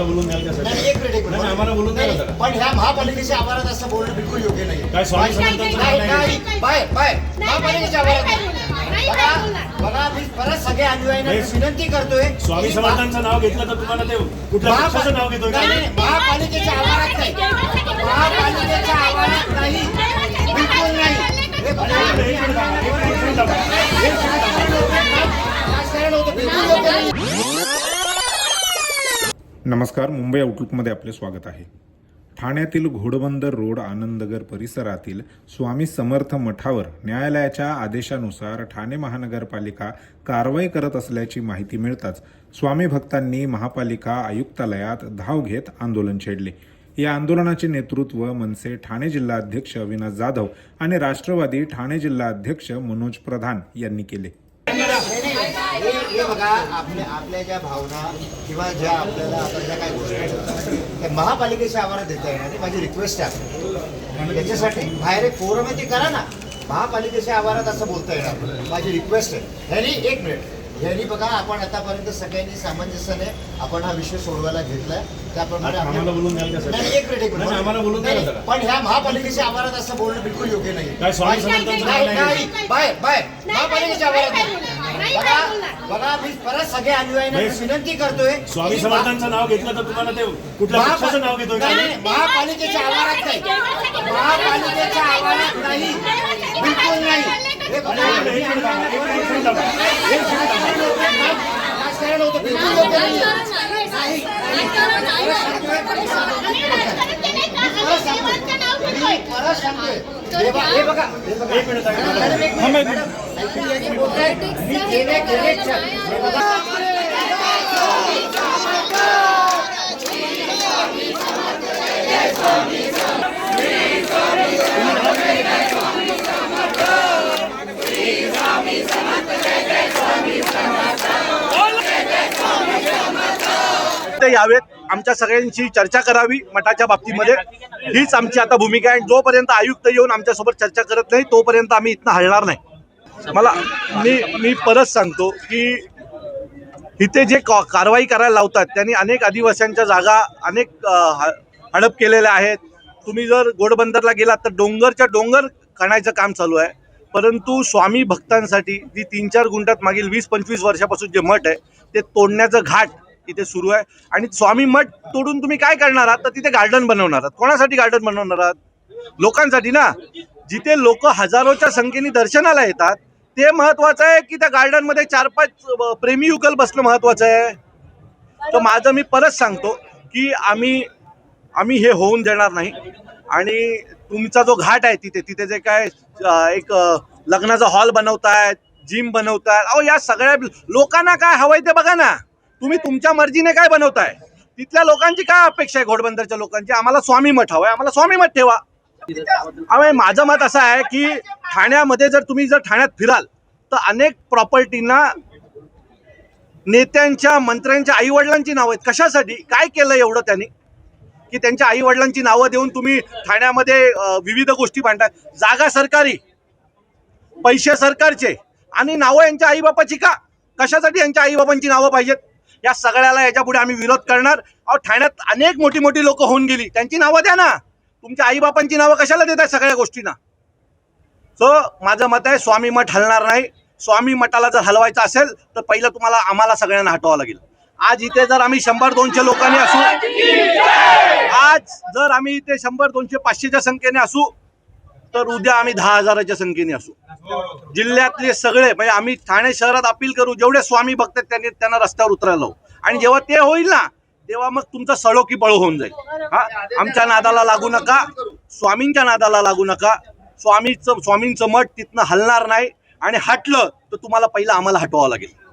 आम्हाला बोलून द्याल का नाही, सर एक मिनिट एक नाही, नाही, आम्हाला बोलून द्या ना नाही, जरा. पण ह्या महापालिकेच्या आवारात असं बोलणं बिलकुल योग्य नाही काय स्वामी समर्थांचं नाही नाव नाही नाही बाहेर बाहेर महापालिकेच्या नाही, आवारात नाही बोलणार, नाही, बघा नाही बोलणार. बघा मी परत सगळ्या अनुयायांना नाही. विनंती करतोय स्वामी की समर्थांचं नाव घेतलं तर तुम्हाला ते कुठल्या पक्षाचं नाव घेतोय नाही, का नाही, महापालिकेच्या आवारात नाही महापालिकेच्या आवारात नमस्कार मुंबई आउटलुकमध्ये आपले स्वागत आहे. ठाण्यातील घोडबंदर रोड आनंदनगर परिसरातील स्वामी समर्थ मठावर न्यायालयाच्या आदेशानुसार ठाणे महानगरपालिका कारवाई करत असल्याची माहिती मिळताच स्वामी भक्तांनी महापालिका आयुक्तालयात धाव घेत आंदोलन छेडले. या आंदोलनाचे नेतृत्व मनसे ठाणे जिल्हाध्यक्ष अविनाश जाधव आणि राष्ट्रवादी ठाणे जिल्हाध्यक्ष मनोज प्रधान यांनी केले. हे हे बघा आपल्या आपल्या ज्या भावना किंवा ज्या आपल्याला आता ज्या काही गोष्टी आहेत, त्या महापालिकेच्या आवारात देता येणार नाही माझी रिक्वेस्ट आहे त्याच्यासाठी बाहेर एक फोरम आहे ते करा ना. महापालिकेच्या आवारात असं बोलता येणार नाही. माझी रिक्वेस्ट आहे. ह्यानी एक मिनिट ह्यानी बघा आपण आतापर्यंत सगळ्यांनी सामंजस्याने आपण हा विषय सोडवायला घेतलाय. त्याप्रमाणे आम्हाला आपल्या- बोलून द्याल का सर? नाही, एक मिनिट एक नाही, नाही, आम्हाला बोलून द्या ना मिनिट जरा. पण ह्या महापालिकेच्या आवारात असं बोलणं बिलकुल योग्य नाही काय स्वामी समर्थांचं नाही नाही नाही बाहेर बाहेर. नाही, महापालिकेच्या नाही, आवारात नाही, बघा मी परत सगळ्या अनुयायांना नाही. विनंती करतोय स्वामी समर्थांचं नाव घेतलं तर तुम्हाला ते कुठल्या पक्षाचं नाव घेतोय का नाही, नाही, महापालिकेच्या आवारात नाही महापालिकेच्या आवारात नाही बिलकुल नाही हे. राजकारण होतं, बिलकुल योग्य नाही. मी परत सांगतोय यावेत आमच्या सगळ्यांशी चर्चा करावी मठाच्या बाबतीमध्ये. हीच आमची आता भूमिका आहे. जोपर्यंत आयुक्त येऊन आमच्यासोबत चर्चा करत नाही तोपर्यंत आम्ही इथनं हलणार नाही. मला मी मी परत सांगतो की इथे जे कारवाई करायला लावतात त्यांनी अनेक आदिवासींच्या जागा अनेक ह- हडप केलेल्या आहेत. तुम्ही जर गोडबंदरला गेलात तर डोंगरच्या डोंगर खाण्याचं काम चालू आहे. परंतु स्वामी भक्तांसाठी जी तीन चार गुंठात मागील वीस पंचवीस वर्षापासून जे मठ आहे ते तोडण्याचं घाट तिथे सुरू आहे. आणि स्वामी मठ तोडून तुम्ही काय करणार आहात? तर तिथे गार्डन बनवणार आहात. कोणासाठी गार्डन बनवणार आहात? लोकांसाठी ना? जिथे लोक हजारोच्या संख्येने दर्शनाला येतात ते महत्वाचं आहे की त्या गार्डनमध्ये चार पाच प्रेमी युगल बसणं महत्वाचं आहे. तर माझं मी परत सांगतो की आम्ही आम्ही हे होऊन देणार नाही. आणि तुमचा जो घाट आहे तिथे तिथे जे काय एक लग्नाचा हॉल बनवतायत जिम बनवतायत. अहो या सगळ्या लोकांना काय हवंय ते बघा ना. तुम्ही तुमच्या मर्जीने काय बनवताय? तिथल्या लोकांची काय अपेक्षा आहे घोडबंदरच्या लोकांची? आम्हाला स्वामी मठ हवंय. आम्हाला स्वामी मठ ठेवा. अहो, माझं मत असं आहे की ठाण्यामध्ये जर तुम्ही जर ठाण्यात फिराल तर अनेक प्रॉपर्टींना नेत्यांच्या मंत्र्यांच्या आई वडिलांची नावं आहेत. कशासाठी? काय केलं एवढं त्यांनी? की त्यांच्या आई वडिलांची नावं देऊन तुम्ही ठाण्यामध्ये विविध गोष्टी मांडताय जागा सरकारी पैसे सरकारचे. आणि नावं यांच्या आईबापाची का? कशासाठी यांच्या आईबापांची नावं पाहिजेत? या सगळ्याला याच्यापुढे आम्ही विरोध करणार. अहो ठाण्यात अनेक मोठी मोठी लोक होऊन गेली. त्यांची नावं द्या ना. तुमच्या आईबापांची नावं कशाला देत आहे सगळ्या गोष्टींना? सो माझं मत आहे स्वामी मठ हलणार नाही. स्वामी मठाला जर हलवायचं असेल तर पहिलं तुम्हाला आम्हाला सगळ्यांना हटवावं लागेल. आज इथे जर आम्ही शंभर दोनशे लोकांनी असू आज जर आम्ही इथे शंभर दोनशे पाचशेच्या संख्येने असू तर उद्या आम्ही दहा हजाराच्या संख्येने असू. जिल्ह्यातले सगळे म्हणजे आम्ही ठाणे शहरात अपील करू जेवढे स्वामी भक्त त्यांनी त्यांना रस्त्यावर उतरायला लावू. आणि जेव्हा ते होईल ना तेव्हा मग तुमचा सळो की पळो होऊन जाईल. हा? आमच्या नादाला लागू नका. स्वामींच्या नादाला लागू नका. स्वामीचं स्वामींचं मठ तिथनं हलणार नाही. आणि हटलं तर तुम्हाला पहिलं आम्हाला हटवावं लागेल.